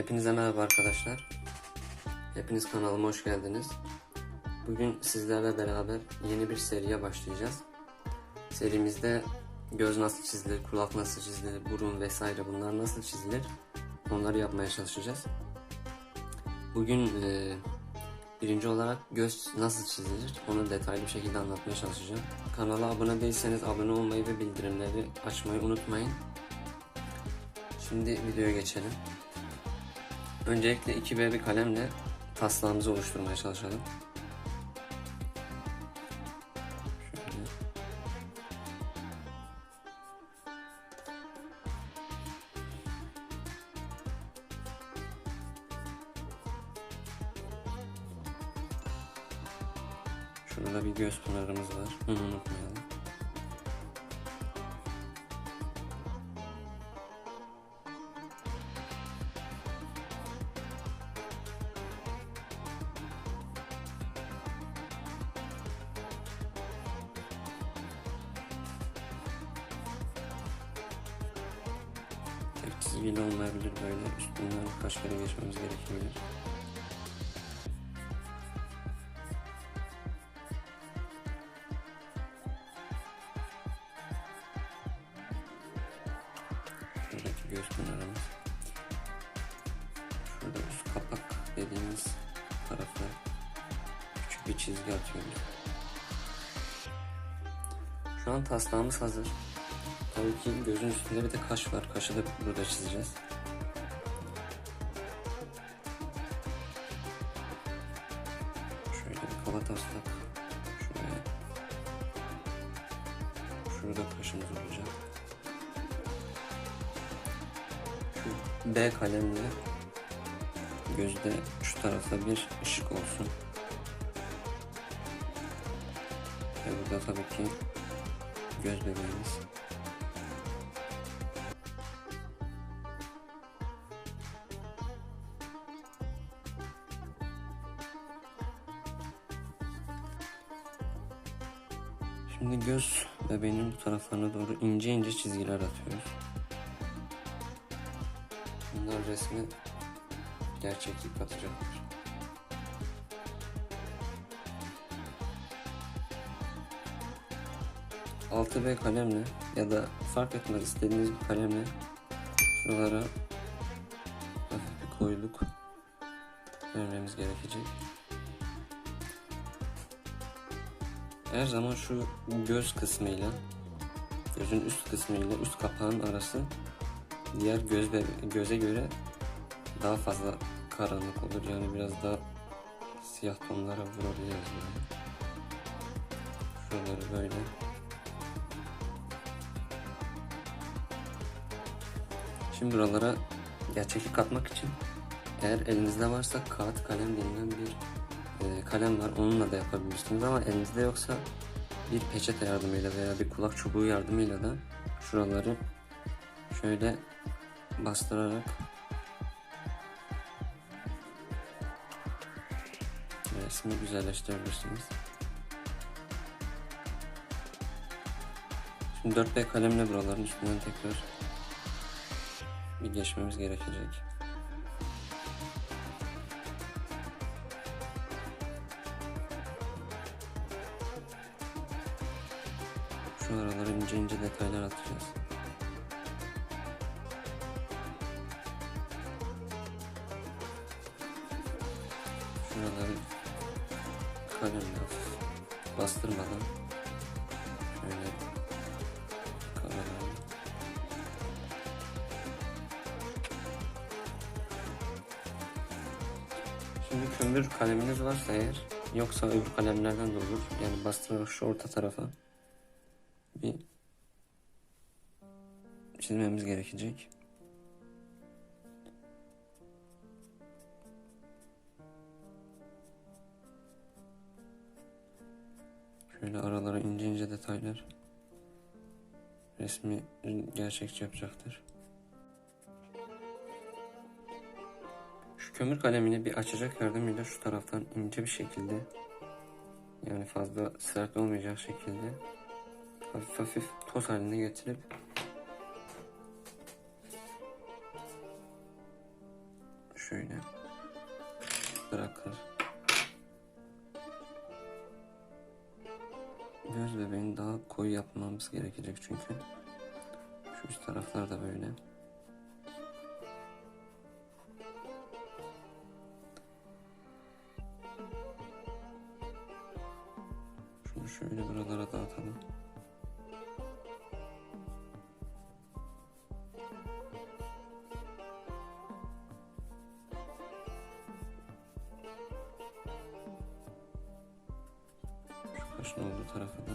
Hepinize merhaba arkadaşlar. Hepiniz kanalıma hoş geldiniz. Bugün sizlerle beraber yeni bir seriye başlayacağız. Serimizde göz nasıl çizilir, kulak nasıl çizilir, burun vesaire bunlar nasıl çizilir onları yapmaya çalışacağız. Bugün e, birinci olarak göz nasıl çizilir onu detaylı bir şekilde anlatmaya çalışacağım. Kanala abone değilseniz abone olmayı ve bildirimleri açmayı unutmayın. Şimdi videoya geçelim. Öncelikle 2B bir kalemle taslağımızı oluşturmaya çalışalım. Şurada bir göz pınarımız var. Bunu unutmayalım. Tek çizgiyle olmayabilir böyle. Üstünden kaç kere geçmemiz gerekebilir. Şuradaki göz pınarımız. Şurada üst kapak dediğimiz tarafa küçük bir çizgi atıyoruz. Şu an taslağımız hazır. Tabii ki gözün üstünde bir de kaş var. Kaşı da burada çizeceğiz. Şöyle bir kaba taslak. Şuraya. Şurada kaşımız olacak. Şu B kalemle gözde şu tarafta bir ışık olsun. Ve burada tabii ki göz bebeğimiz. Şimdi göz bebeğinin bu taraflarına doğru ince ince çizgiler atıyoruz. Bunlar resme gerçeklik katacaktır. Altı B kalemle ya da fark etmez istediğiniz bir kalemle şuralara hafif bir koyuluk vermemiz gerekecek. Her zaman şu göz kısmıyla gözün üst kısmıyla üst kapağın arası diğer göz göze göre daha fazla karanlık olur. Yani biraz daha siyah tonlara vurabiliriz böyle. Şuraları böyle. Şimdi buralara gerçeklik katmak için eğer elinizde varsa kağıt kalem denilen bir kalem var. Onunla da yapabilirsiniz ama elinizde yoksa bir peçete yardımıyla veya bir kulak çubuğu yardımıyla da şuraları şöyle bastırarak resmi güzelleştirebilirsiniz. Şimdi 4B kalemle buraların üstünden tekrar bir geçmemiz gerekecek. İnce ince detaylar atacağız. Şuraları kalemle bastırmadan şöyle Şimdi kömür kaleminiz varsa eğer yoksa öbür kalemlerden de olur. Yani bastırarak şu orta tarafa çizmemiz gerekecek. Şöyle aralara ince ince detaylar resmi gerçekçi yapacaktır. Şu kömür kalemini bir açacak yardımıyla şu taraftan ince bir şekilde yani fazla sert olmayacak şekilde hafif hafif toz haline getirip şöyle bırakır. Göz bebeğini daha koyu yapmamız gerekecek çünkü. Şu üst taraflar da böyle. Şunu şöyle buralara dağıtalım. Kaşın olduğu tarafı da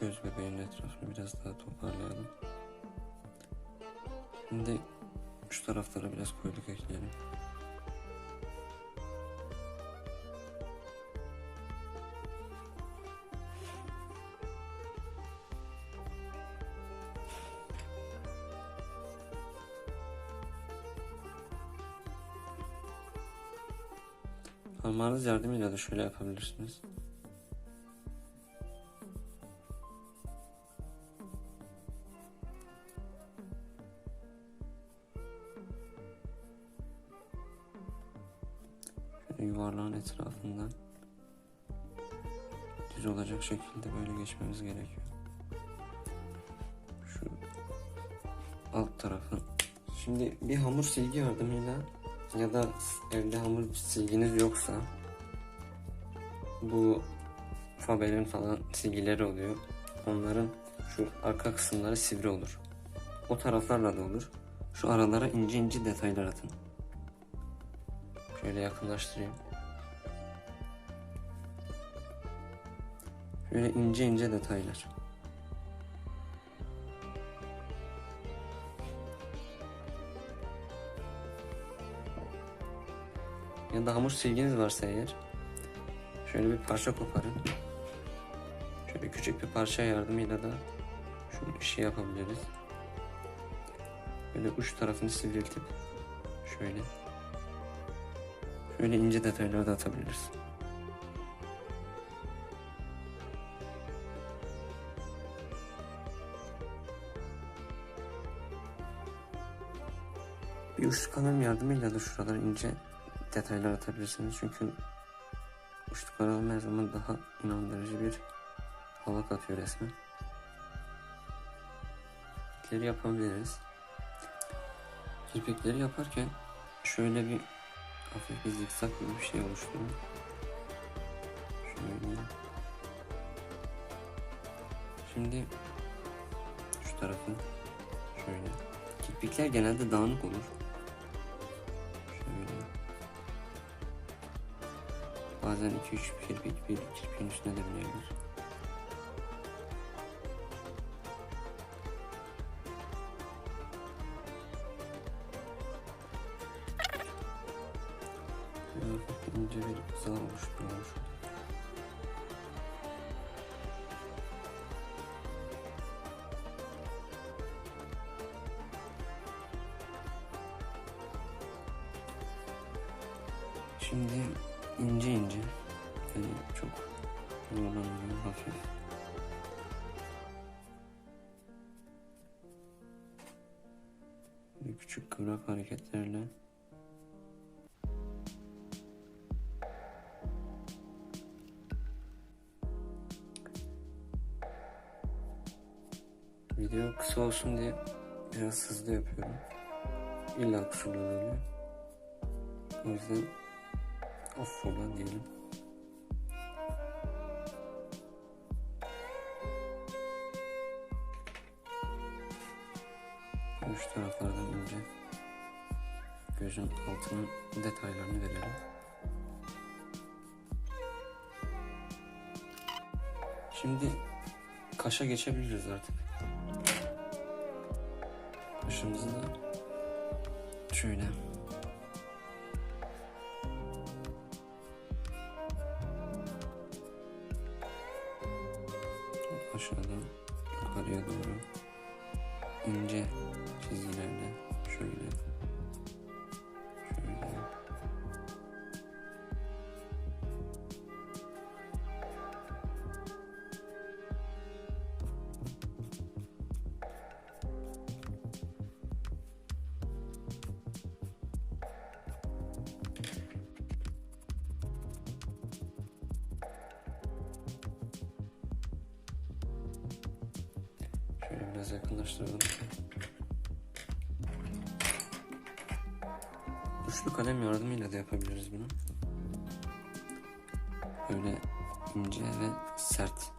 göz bebeğinin etrafını biraz daha toparlayalım. Şimdi şu taraflara biraz koyduk ekleyelim. Parmağınız yardımıyla da şöyle yapabilirsiniz. Şöyle yuvarlağın etrafından düz olacak şekilde böyle geçmemiz gerekiyor. Şu alt tarafı. Şimdi bir hamur silgi yardımıyla ya da evde hamur silginiz yoksa bu Faber'in falan silgileri oluyor. Onların şu arka kısımları sivri olur. O taraflarla da olur. Şu aralara ince ince detaylar atın. Şöyle yakınlaştırayım. Şöyle ince ince detaylar. Ya da hamur silginiz varsa eğer şöyle bir parça koparın. Şöyle küçük bir parça yardımıyla da şu işi yapabiliriz. Böyle uç tarafını sivriltip şöyle şöyle ince detaylar da atabiliriz. Bir uçlu kalem yardımıyla da şuralara ince detaylar atabilirsiniz. Çünkü uçlu kalem her zaman daha inandırıcı bir hava katıyor resmen. Kirpikleri yapabiliriz. Kirpikleri yaparken şöyle bir hafif bir zikzak gibi bir şey oluşturun. Şöyle. Şimdi şu tarafı şöyle. Kirpikler genelde dağınık olur. Bazen 2-3 kirpik bir kirpiğin üstüne de binebilir. Böyle hafif ince bir zar oluşturuyor. Şimdi ince ince yani çok zorlanmıyor hafif. Böyle küçük kıvrak hareketlerle Video kısa olsun diye biraz hızlı yapıyorum. İlla kusurlar oluyor. O yüzden affola diyelim. Üç taraflardan ince gözün altının detaylarını verelim. Şimdi kaşa geçebiliriz artık. Kaşımızı da biraz yakınlaştıralım. Uçlu kalem yardımıyla da yapabiliriz bunu. Böyle ince ve sert.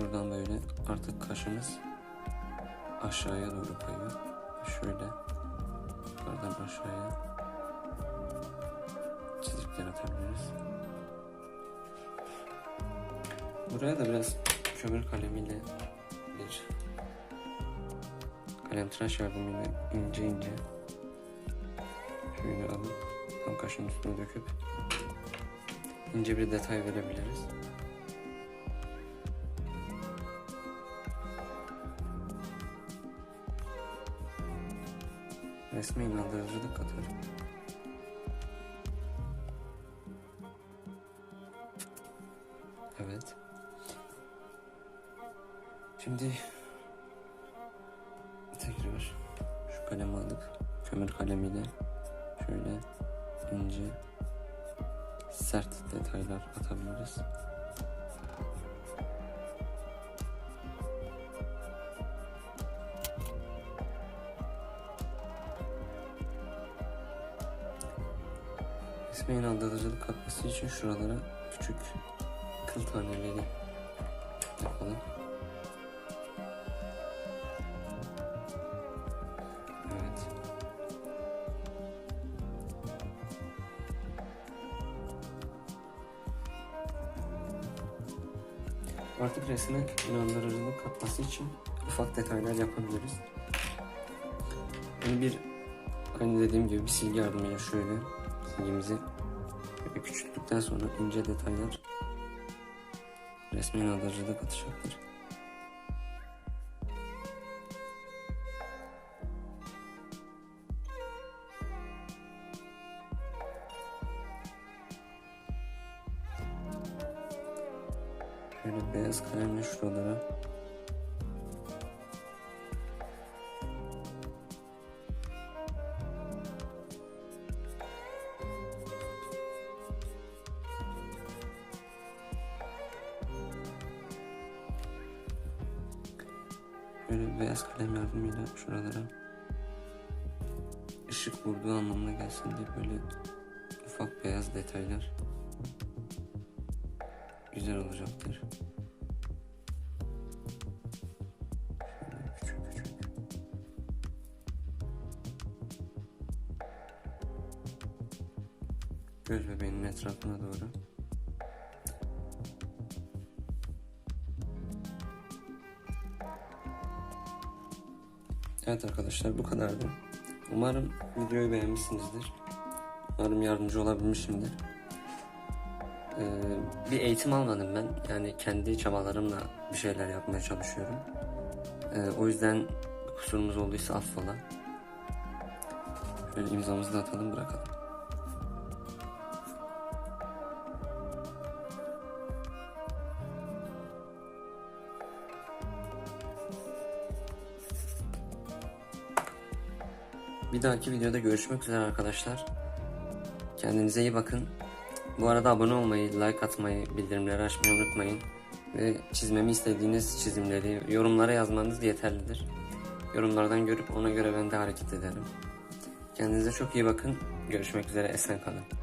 Buradan böyle artık kaşımız aşağıya doğru kayıyor. Şöyle yukarıdan aşağıya çizikler atabiliriz. Buraya da biraz kömür kalemiyle bir kalem tıraş yardımıyla ince ince şöyle alıp tam kaşın üstüne döküp ince bir detay verebiliriz. Resme inandırıcılık katar. Şimdi tekrar şu kalemi alıp kömür kalemiyle şöyle ince sert detaylar atabiliriz. Resme inandırıcılık katması için şuralara küçük kıl taneleri yapalım. Artık resme inandırıcılık katması için ufak detaylar yapabiliriz. Yani bir hani dediğim gibi bir silgi yardımıyla şöyle silgimizi küçülttükten sonra ince detaylar resme inandırıcılık atacaktır. Şöyle beyaz kalemle şuralara. Böyle beyaz kalem yardımıyla şuralara ışık vurduğu anlamına gelsin diye böyle ufak beyaz detaylar güzel olacaktır. Göz bebeğinin etrafına doğru. Evet arkadaşlar bu kadardı. Umarım videoyu beğenmişsinizdir. Umarım yardımcı olabilmişimdir. Ee, bir eğitim almadım ben. Yani kendi çabalarımla bir şeyler yapmaya çalışıyorum. Ee, o yüzden kusurumuz olduysa affola. Şöyle imzamızı da atalım bırakalım. Bir dahaki videoda görüşmek üzere arkadaşlar. Kendinize iyi bakın. Bu arada abone olmayı, like atmayı, bildirimleri açmayı unutmayın. Ve çizmemi istediğiniz çizimleri yorumlara yazmanız yeterlidir. Yorumlardan görüp ona göre ben de hareket ederim. Kendinize çok iyi bakın. Görüşmek üzere. Esen kalın.